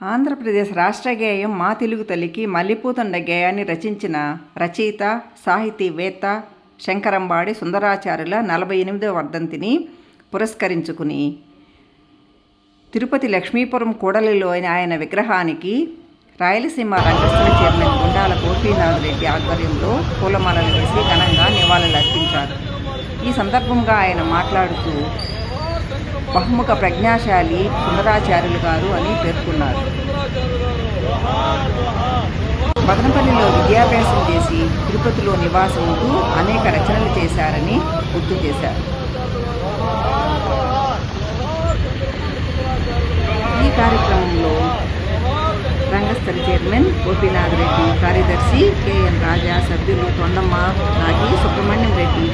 ఆంధ్రప్రదేశ్ రాష్ట్ర గేయం మా తెలుగు తల్లికి మల్లిపూతండ గేయాన్ని రచించిన రచయిత సాహితీవేత్త శంకరంబాడి సుందరాచార్యుల నలభై ఎనిమిదవ వర్ధంతిని పురస్కరించుకుని తిరుపతి లక్ష్మీపురం కూడలిలోని ఆయన విగ్రహానికి రాయలసీమ రంగస్థల చైర్మన్ గుండాల గోపీనాథ్ రెడ్డి ఆధ్వర్యంలో పూలమాలలు వేసి ఘనంగా నివాళులర్పించారు. ఈ సందర్భంగా ఆయన మాట్లాడుతూ బహుముఖ ప్రజ్ఞాశాలి సుందరాచార్యులు గారు అని పేర్కొన్నారు. మదనపల్లిలో విద్యాభ్యాసం చేసి తిరుపతిలో నివాసం ఉంటూ అనేక రచనలు చేశారని గుర్తు చేశారు. ఈ కార్యక్రమంలో రంగస్థల చైర్మన్ గోపీనాథ్ రెడ్డి కార్యదర్శి కెఎన్ రాజా సభ్యులు తొండమ్మ నాగి సుబ్రహ్మణ్యం రెడ్డి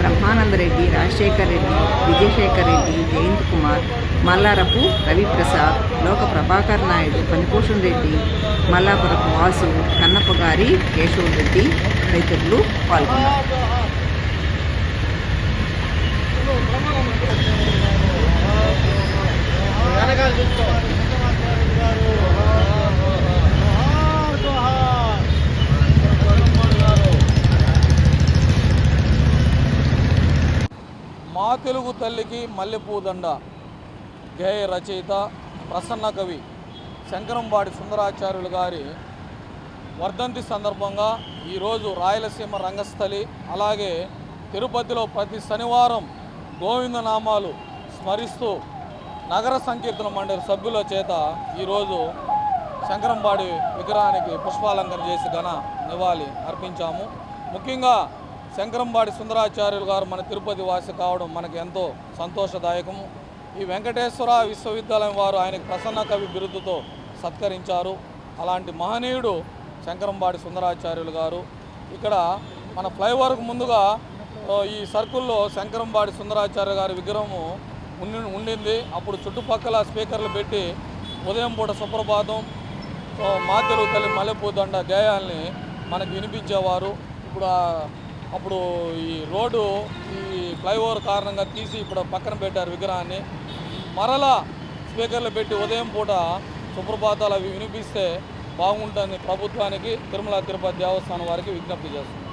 బ్రహ్మానందరెడ్డి రాజశేఖర్ రెడ్డి విజయశేఖర్ రెడ్డి జయంత్ కుమార్ మల్లారపు రవిప్రసాద్ లోక ప్రభాకర్ నాయుడు పనిపోషణ్ రెడ్డి మల్లాపురపు వాసు కన్నప్ప గారి కేశవ్ రెడ్డి తదితరులు పాల్గొన్నారు. తెలుగు తల్లికి మల్లెపూదండ. గేయ రచయిత ప్రసన్న కవి శంకరంబాడి సుందరాచార్యులు గారి వర్ధంతి సందర్భంగా ఈరోజు రాయలసీమ రంగస్థలి అలాగే తిరుపతిలో ప్రతి శనివారం గోవిందనామాలు స్మరిస్తూ నగర సంకీర్తన మండలి సభ్యుల చేత ఈరోజు శంకరంబాడి విగ్రహానికి పుష్పాలంకరణ చేసి ఘన నివాళి అర్పించాము. ముఖ్యంగా శంకరంబాడి సుందరాచార్యులు గారు మన తిరుపతి వాసి కావడం మనకు ఎంతో సంతోషదాయకము. ఈ వెంకటేశ్వర విశ్వవిద్యాలయం వారు ఆయనకు ప్రసన్న కవి బిరుదుతో సత్కరించారు. అలాంటి మహనీయుడు శంకరంబాడి సుందరాచార్యులు గారు. ఇక్కడ మన ఫ్లైఓవర్కు ముందుగా ఈ సర్కుల్లో శంకరంబాడి సుందరాచార్య గారి విగ్రహము ఉండి ఉండింది. అప్పుడు చుట్టుపక్కల స్పీకర్లు పెట్టి ఉదయం పూట సుప్రభాతం ఓ, మా తెలుగు తల్లి మల్లెపూదండ గేయాల్ని మనకు వినిపించేవారు. ఇప్పుడు అప్పుడు ఈ రోడ్డు ఈ ఫ్లైఓవర్ కారణంగా తీసి ఇప్పుడు పక్కన పెట్టారు విగ్రహాన్ని. మరలా స్పీకర్లు పెట్టి ఉదయం పూట సుప్రభాతాలు అవి వినిపిస్తే బాగుంటుంది ప్రభుత్వానికి తిరుమల తిరుపతి దేవస్థానం వారికి విజ్ఞప్తి చేస్తుంది